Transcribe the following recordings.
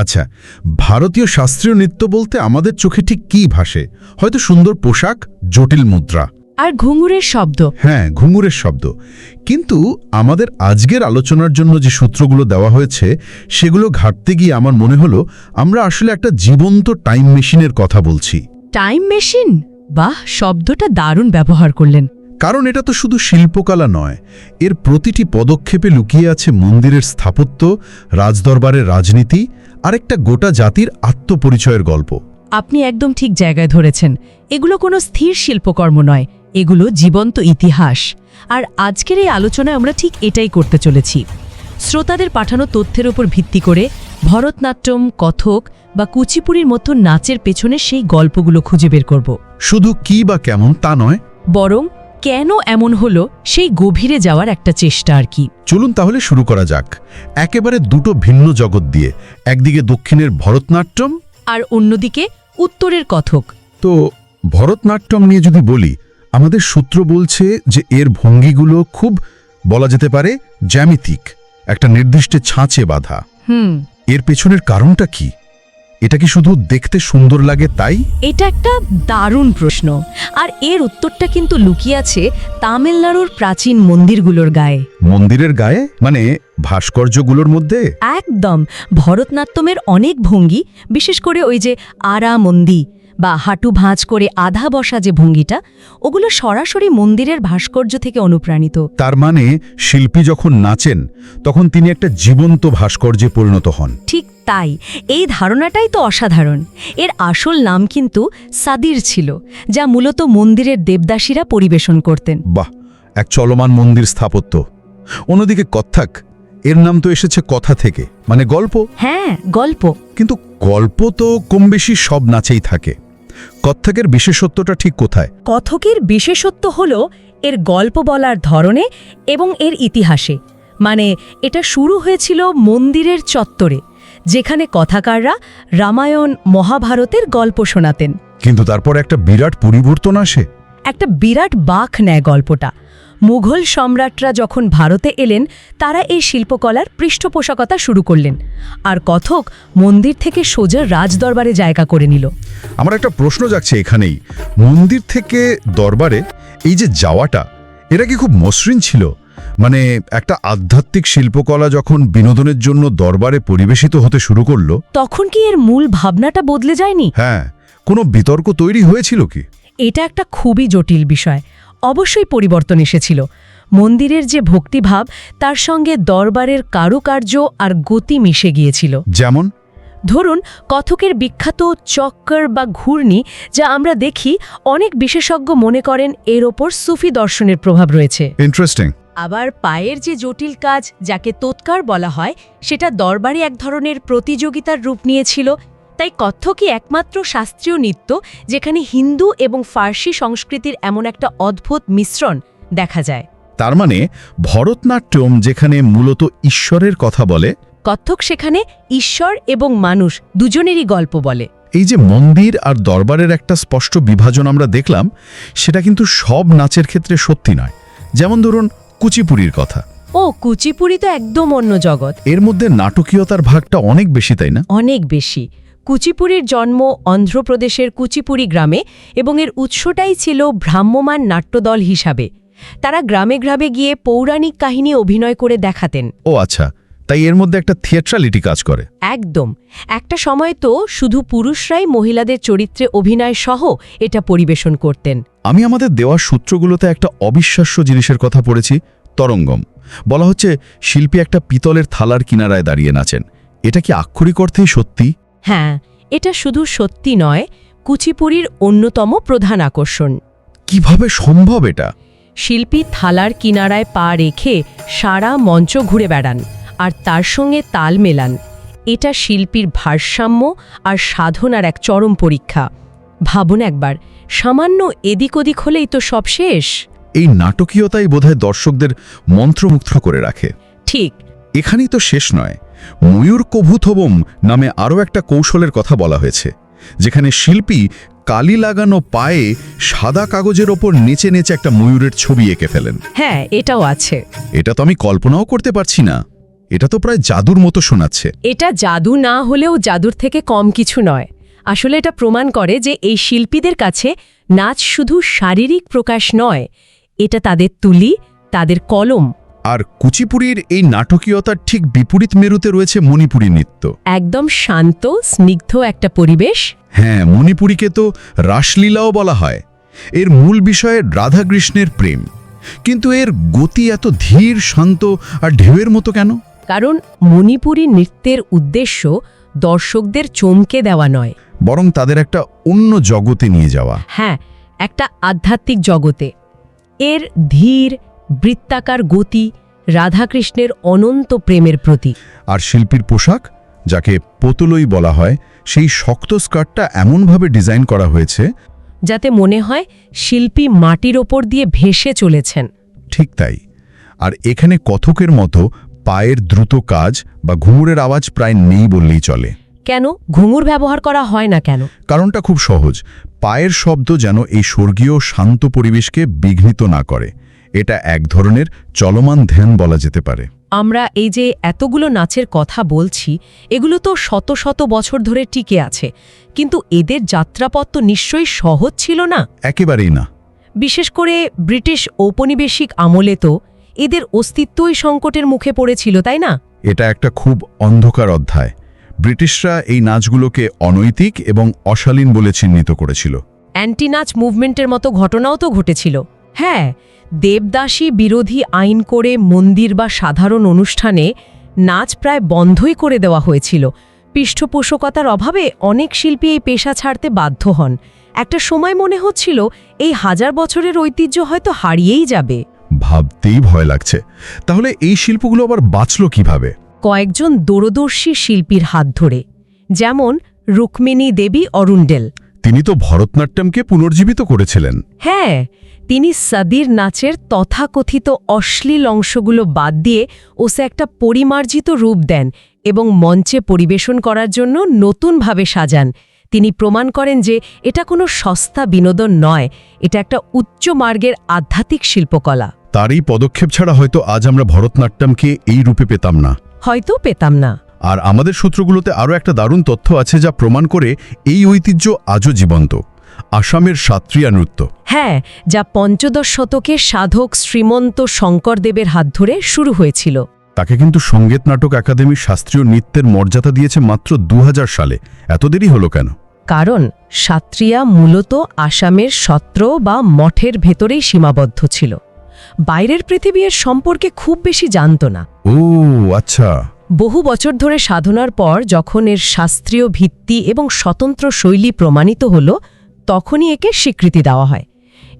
আচ্ছা ভারতীয় শাস্ত্রীয় নৃত্য বলতে আমাদের চোখে ঠিক কী ভাসে? হয়তো সুন্দর পোশাক জটিল মুদ্রা। আর ঘুঙুরের শব্দ। হ্যাঁ ঘুঙুরের শব্দ। কিন্তু আমাদের আজকের আলোচনার জন্য যে সূত্রগুলো দেওয়া হয়েছে সেগুলো ঘাটতে গিয়ে আমার মনে হলো আমরা আসলে একটা জীবন্ত টাইম মেশিনের কথা বলছি। Time machine? বাহ শব্দটা দারুণ ব্যবহার করলেন। কারণ এটা তো শুধু শিল্পকলা নয় এর প্রতিটি পদক্ষেপে লুকিয়ে আছে মন্দিরের স্থাপত্য রাজদরবারের রাজনীতি আর একটা গোটা জাতির আত্মপরিচয়ের গল্প। আপনি একদম ঠিক জায়গায় ধরেছেন। এগুলো কোনো স্থির শিল্পকর্ম নয়। এগুলো জীবন্ত ইতিহাস। আর আজকের এই আলোচনায় আমরা ঠিক এটাই করতে চলেছি। শ্রোতাদের পাঠানো তথ্যের উপর ভিত্তি করে ভরতনাট্যম কথক বা কুচিপুড়ির মতো নাচের পেছনে সেই গল্পগুলো খুঁজে বের করব। শুধু কি বা কেমন তা নয়। বরং কেন এমন হলো সেই গভীরে যাওয়ার একটা চেষ্টা আর কি। চলুন তাহলে শুরু করা যাক। একেবারে দুটো ভিন্ন জগৎ দিয়ে একদিকে দক্ষিণের ভরতনাট্যম। আর অন্যদিকে উত্তরের কথক। তো ভরতনাট্যম নিয়ে যদি বলি আমাদের সূত্র বলছে যে এর ভঙ্গিগুলো খুব বলা যেতে পারে জ্যামিতিক একটা নির্দিষ্ট ছাঁচে বাঁধা। হুম। এর পেছনের কারণটা কি? এটা কি শুধু দেখতে সুন্দর লাগে তাই? এটা একটা দারুণ প্রশ্ন। আর এর উত্তরটা কিন্তু লুকিয়ে আছে তামিলনাড়ুর প্রাচীন মন্দিরগুলোর গায়ে। মন্দিরের গায়ে? মানে ভাস্কর্যগুলোর মধ্যে? একদম। ভরতনাট্যমের অনেক ভঙ্গি বিশেষ করে ওই যে আরা মন্দি বা হাঁটু ভাঁজ করে আধা বসা যে ভঙ্গিটা ওগুলো সরাসরি মন্দিরের ভাস্কর্য থেকে অনুপ্রাণিত। তার মানে শিল্পী যখন নাচেন তখন তিনি একটা জীবন্ত ভাস্কর্যে পরিণত হন। ঠিক তাই এই ধারণাটাই তো অসাধারণ। এর আসল নাম কিন্তু সাদির ছিল যা মূলত মন্দিরের দেবদাসীরা পরিবেশন করতেন। বাহ এক চলমান মন্দির স্থাপত্য। অন্যদিকে কত্থাক এর নাম তো এসেছে কথা থেকে মানে গল্প। হ্যাঁ গল্প। কিন্তু গল্প তো কম বেশি সব নাচেই থাকে। কত্থকের বিশেষত্বটা ঠিক কোথায়? কথকের বিশেষত্ব হল এর গল্প বলার ধরনে এবং এর ইতিহাসে। মানে এটা শুরু হয়েছিল মন্দিরের চত্বরে যেখানে কথাকাররা রামায়ণ মহাভারতের গল্প শোনাতেন। কিন্তু তারপর একটা বিরাট পরিবর্তন আসে। একটা বিরাট বাঘ নেয় গল্পটা। মুঘল সম্রাটরা যখন ভারতে এলেন তারা এই শিল্পকলার পৃষ্ঠপোষকতা শুরু করলেন। আর কথক মন্দির থেকে সোজা রাজদরবারে জায়গা করে নিল। আমার একটা প্রশ্ন যাচ্ছে এখানেই। মন্দির থেকে দরবারে এই যে যাওয়াটা এটা কি খুব মসৃণ ছিল? মানে একটা আধ্যাত্মিক শিল্পকলা যখন বিনোদনের জন্য দরবারে পরিবেশিত হতে শুরু করল? তখন কি এর মূল ভাবনাটা বদলে যায়নি? হ্যাঁ কোনো বিতর্ক তৈরি হয়েছিল কি? এটা একটা খুবই জটিল বিষয়। অবশ্যই পরিবর্তন এসেছিল। মন্দিরের যে ভক্তিভাব তার সঙ্গে দরবারের কারুকার্য আর গতি মিশে গিয়েছিল। যেমন? ধরুন কথকের বিখ্যাত চক্কর বা ঘূর্ণি যা আমরা দেখি অনেক বিশেষজ্ঞ মনে করেন এর ওপর সুফি দর্শনের প্রভাব রয়েছে। ইন্টারেস্টিং আবার পায়ের যে জটিল কাজ যাকে তোৎকার বলা হয় সেটা দরবারে এক ধরনের প্রতিযোগিতার রূপ নিয়েছিল তাই কত্থকই একমাত্র শাস্ত্রীয় নৃত্য যেখানে হিন্দু এবং ফার্সি সংস্কৃতির এমন একটা অদ্ভুত মিশ্রণ দেখা যায়? তার মানে ভরতনাট্যম যেখানে মূলত ঈশ্বরের কথা বলে কত্থক সেখানে ঈশ্বর এবং মানুষ দুজনেরই গল্প বলে। এই যে মন্দির আর দরবারের একটা স্পষ্ট বিভাজন আমরা দেখলাম সেটা কিন্তু সব নাচের ক্ষেত্রে সত্যি নয়। যেমন ধরুন কুচিপুরির কথা। ও কুচিপুরি তো একদম অন্য জগৎ। এর মধ্যে নাটকীয়তার ভাগটা অনেক বেশি তাই না? অনেক বেশি। কুচিপুরির জন্ম অন্ধ্রপ্রদেশের কুচিপুরি গ্রামে এবং এর উৎসটাই ছিল ভ্রাম্যমান নাট্যদল হিসাবে। তারা গ্রামে গ্রামে গিয়ে পৌরাণিক কাহিনী অভিনয় করে দেখাতেন। ও আচ্ছা তাই এর মধ্যে একটা থিয়েট্রালিটি কাজ করে। একদম। একটা সময় তো শুধু পুরুষরাই মহিলাদের চরিত্রে অভিনয় সহ এটা পরিবেশন করতেন। আমি আমাদের দেওয়া সূত্রগুলোতে একটা অবিশ্বাস্য জিনিসের কথা পড়েছি তরঙ্গম। বলা হচ্ছে শিল্পী একটা পিতলের থালার কিনারায় দাঁড়িয়ে নাচেন। এটা কি আক্ষরিক অর্থেই সত্যি? হ্যাঁ এটা শুধু সত্যি নয় কুচিপুরির অন্যতম প্রধান আকর্ষণ। কীভাবে সম্ভব এটা? শিল্পী থালার কিনারায় পা রেখে সারা মঞ্চ ঘুরে বেড়ান আর তার সঙ্গে তাল মেলান। এটা শিল্পীর ভারসাম্য আর সাধনার এক চরম পরীক্ষা। ভাবুন একবার সামান্য এদিক ওদিক হলেই তো সব শেষ। এই নাটকীয়তাই বোধহয় দর্শকদের মন্ত্রমুগ্ধ করে রাখে। ঠিক এখানেই তো শেষ নয়। ময়ূর কভূথবম নামে আরও একটা কৌশলের কথা বলা হয়েছে যেখানে শিল্পী কালি লাগানো পায়ে সাদা কাগজের ওপর নেচে নেচে একটা ময়ূরের ছবি এঁকে ফেলেন। হ্যাঁ এটাও আছে। এটা তো আমি কল্পনাও করতে পারছি না। এটা তো প্রায় জাদুর মতো শোনাচ্ছে। এটা জাদু না হলেও জাদুর থেকে কম কিছু নয়। আসলে এটা প্রমাণ করে যে এই শিল্পীদের কাছে নাচ শুধু শারীরিক প্রকাশ নয় এটা তাদের তুলি তাদের কলম আর কুচিপুড়ির এই নাটকীয়তার ঠিক বিপরীত মেরুতে রয়েছে মণিপুরী নৃত্য। একদম শান্ত স্নিগ্ধ একটা পরিবেশ। হ্যাঁ মণিপুরীকে তো রাসলীলাও বলা হয়। এর মূল বিষয়ে রাধাকৃষ্ণের প্রেম। কিন্তু এর গতি এত ধীর শান্ত আর ঢেউয়ের মতো কেন? কারণ মণিপুরী নৃত্যের উদ্দেশ্য দর্শকদের চমকে দেওয়া নয়। বরং তাদের একটা অন্য জগতে নিয়ে যাওয়া। হ্যাঁ একটা আধ্যাত্মিক জগতে। এর ধীর বৃত্তাকার গতি রাধাকৃষ্ণের অনন্ত প্রেমের প্রতি আর শিল্পীর পোশাক যাকে পোতলই বলা হয় সেই শক্ত স্কার্টটা এমনভাবে ডিজাইন করা হয়েছে যাতে মনে হয় শিল্পী মাটির ওপর দিয়ে ভেসে চলেছেন। ঠিক তাই। আর এখানে কথকের মতো পায়ের দ্রুত কাজ বা ঘুঙুরের আওয়াজ প্রায় নেই বললেই চলে। কেন? ঘুঙুর ব্যবহার করা হয় না কেন? কারণটা খুব সহজ। পায়ের শব্দ যেন এই স্বর্গীয় শান্ত পরিবেশকে বিঘ্নিত না করে। এটা এক ধরনের চলমান ধ্যান বলা যেতে পারে। আমরা এই যে এতগুলো নাচের কথা বলছি এগুলো তো শত শত বছর ধরে টিকে আছে কিন্তু এদের যাত্রাপথ তো নিশ্চয়ই সহজ ছিল না? একেবারেই না। বিশেষ করে ব্রিটিশ ঔপনিবেশিক আমলে তো এদের অস্তিত্বই সংকটের মুখে পড়েছিল তাই না? এটা একটা খুব অন্ধকার অধ্যায়। ব্রিটিশরা এই নাচগুলোকে অনৈতিক এবং অশালীন বলে চিহ্নিত করেছিল। অ্যান্টি নাচ মুভমেন্টের মতো ঘটনাও তো ঘটেছিল। হ্যাঁ দেবদাসী বিরোধী আইন করে মন্দির বা সাধারণ অনুষ্ঠানে নাচ প্রায় বন্ধই করে দেওয়া হয়েছিল। পৃষ্ঠপোষকতার অভাবে অনেক শিল্পী এই পেশা ছাড়তে বাধ্য হন। একটা সময় মনে হচ্ছিল এই হাজার বছরের ঐতিহ্য হয়তো হারিয়েই যাবে। ভাবতেই ভয় লাগছে। তাহলে এই শিল্পগুলো আবার বাঁচল কীভাবে? কয়েকজন দূরদর্শী শিল্পীর হাত ধরে যেমন রুক্মিণী দেবী অরুণ্ডেল। তিনি তো ভরতনাট্যমকে পুনর্জীবিত করেছিলেন। হ্যাঁ তিনি সাদির নাচের তথাকথিত অশ্লীল অংশগুলো বাদ দিয়ে ওসে একটা পরিমার্জিত রূপ দেন এবং মঞ্চে পরিবেশন করার জন্য নতুনভাবে সাজান। তিনি প্রমাণ করেন যে এটা কোনো সস্তা বিনোদন নয় এটা একটা উচ্চ মার্গের আধ্যাত্মিক শিল্পকলা। তার এই পদক্ষেপ ছাড়া হয়তো আজ আমরা ভরতনাট্যমকে এই রূপে পেতাম না। হয়তো পেতাম না। আর আমাদের সূত্রগুলোতে আরও একটা দারুণ তথ্য আছে যা প্রমাণ করে এই ঐতিহ্য আজও জীবন্ত আসামের সাত্রিয়া নৃত্য। হ্যাঁ যা পঞ্চদশ শতকে সাধক শ্রীমন্ত শঙ্করদেবের হাত ধরে শুরু হয়েছিল। তাকে কিন্তু সংগীত নাটক একাডেমি শাস্ত্রীয় নৃত্যের মর্যাদা দিয়েছে মাত্র দু হাজার সালে। এত দেরি হলো কেন? কারণ সাত্রিয়া মূলত আসামের সত্র বা মঠের ভেতরেই সীমাবদ্ধ ছিল। বাইরের পৃথিবী এর সম্পর্কে খুব বেশি জানত না। ও আচ্ছা। বহু বছর ধরে সাধনার পর যখন এর শাস্ত্রীয় ভিত্তি এবং স্বতন্ত্র শৈলী প্রমাণিত হল তখনই একে স্বীকৃতি দেওয়া হয়।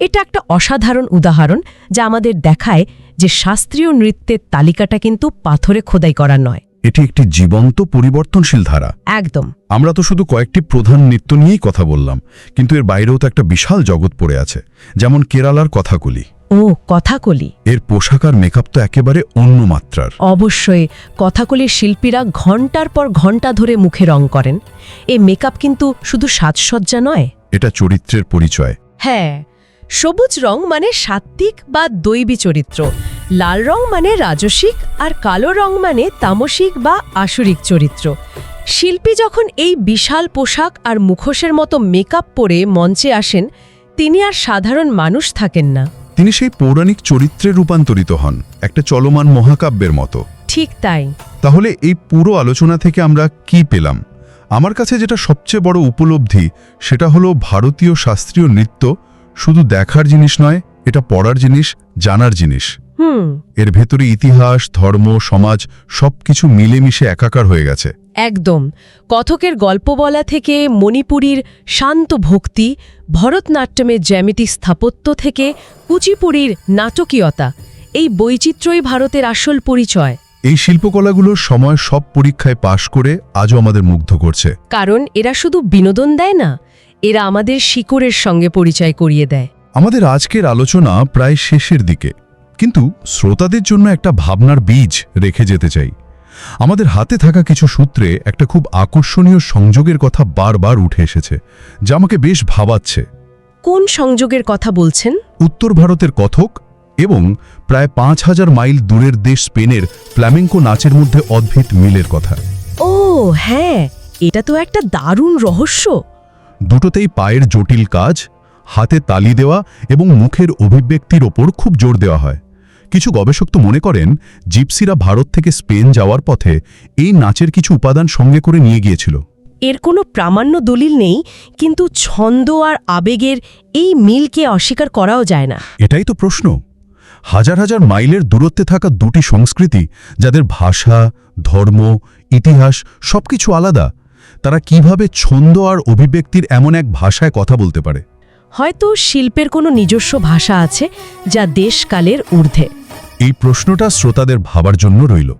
এটা একটা অসাধারণ উদাহরণ যা আমাদের দেখায় যে শাস্ত্রীয় নৃত্যের তালিকাটা কিন্তু পাথরে খোদাই করা নয়। এটি একটি জীবন্ত পরিবর্তনশীল ধারা। একদম। আমরা তো শুধু কয়েকটি প্রধান নৃত্য নিয়েই কথা বললাম কিন্তু এর বাইরেও তো একটা বিশাল জগৎ পড়ে আছে যেমন কেরালার কথাগুলি ও কথাকলি। এর পোশাক আর মেকআপ তো একেবারে অন্য মাত্রার। অবশ্যই কথাকলির শিল্পীরা ঘণ্টার পর ঘণ্টা ধরে মুখে রং করেন। এই মেকআপ কিন্তু শুধু সাজসজ্জা নয়। এটা চরিত্রের পরিচয়। হ্যাঁ সবুজ রং মানে সাত্ত্বিক বা দৈবী চরিত্র। লাল রং মানে রাজসিক আর কালো রং মানে তামসিক বা আসরিক চরিত্র। শিল্পী যখন এই বিশাল পোশাক আর মুখোশের মতো মেকআপ পরে মঞ্চে আসেন তিনি আর সাধারণ মানুষ থাকেন না। তিনি সেই পৌরাণিক চরিত্রে রূপান্তরিত হন একটা চলমান মহাকাব্যের মতো। ঠিক তাই। তাহলে এই পুরো আলোচনা থেকে আমরা কি পেলাম? আমার কাছে যেটা সবচেয়ে বড় উপলব্ধি সেটা হলো ভারতীয় শাস্ত্রীয় নৃত্য শুধু দেখার জিনিস নয় এটা পড়ার জিনিস জানার জিনিস। এর ভেতরে ইতিহাস ধর্ম সমাজ সবকিছু মিলেমিশে একাকার হয়ে গেছে। একদম। কথকের গল্প বলা থেকে মণিপুরীর শান্ত ভক্তি ভরতনাট্যমের জ্যামিতি স্থাপত্য থেকে কুচিপুড়ির নাটকীয়তা এই বৈচিত্র্যই ভারতের আসল পরিচয়। এই শিল্পকলাগুলো সময় সব পরীক্ষায় পাশ করে আজও আমাদের মুগ্ধ করছে। কারণ এরা শুধু বিনোদন দেয় না এরা আমাদের শিকড়ের সঙ্গে পরিচয় করিয়ে দেয়। আমাদের আজকের আলোচনা প্রায় শেষের দিকে। কিন্তু শ্রোতাদের জন্য একটা ভাবনার বীজ রেখে যেতে চাই। আমাদের হাতে থাকা কিছু সূত্রে একটা খুব আকর্ষণীয় সংযোগের কথা বারবার উঠে এসেছে যা আমাকে বেশ ভাবাচ্ছে। কোন সংযোগের কথা বলছেন? উত্তর ভারতের কথক এবং প্রায় পাঁচ হাজার মাইল দূরের দেশ স্পেনের ফ্ল্যামেঙ্কো নাচের মধ্যে অদ্ভুত মিলের কথা। ও হ্যাঁ এটা তো একটা দারুণ রহস্য। দুটোতেই পায়ের জটিল কাজ হাতে তালি দেওয়া এবং মুখের অভিব্যক্তির ওপর খুব জোর দেওয়া হয়। কিছু গবেষক তো মনে করেন জিপসিরা ভারত থেকে স্পেন যাওয়ার পথে এই নাচের কিছু উপাদান সঙ্গে করে নিয়ে গিয়েছিল। এর কোনো প্রামাণ্য দলিল নেই কিন্তু ছন্দ আর আবেগের এই মিলকে অস্বীকার করাও যায় না। এটাই তো প্রশ্ন। হাজার হাজার মাইলের দূরত্বে থাকা দুটি সংস্কৃতি যাদের ভাষা ধর্ম ইতিহাস সবকিছু আলাদা তারা কীভাবে ছন্দ আর অভিব্যক্তির এমন এক ভাষায় কথা বলতে পারে? হয়তো শিল্পের কোনো নিজস্ব ভাষা আছে যা দেশকালের ঊর্ধ্বে। এই প্রশ্নটা শ্রোতাদের ভাবার জন্য রইল।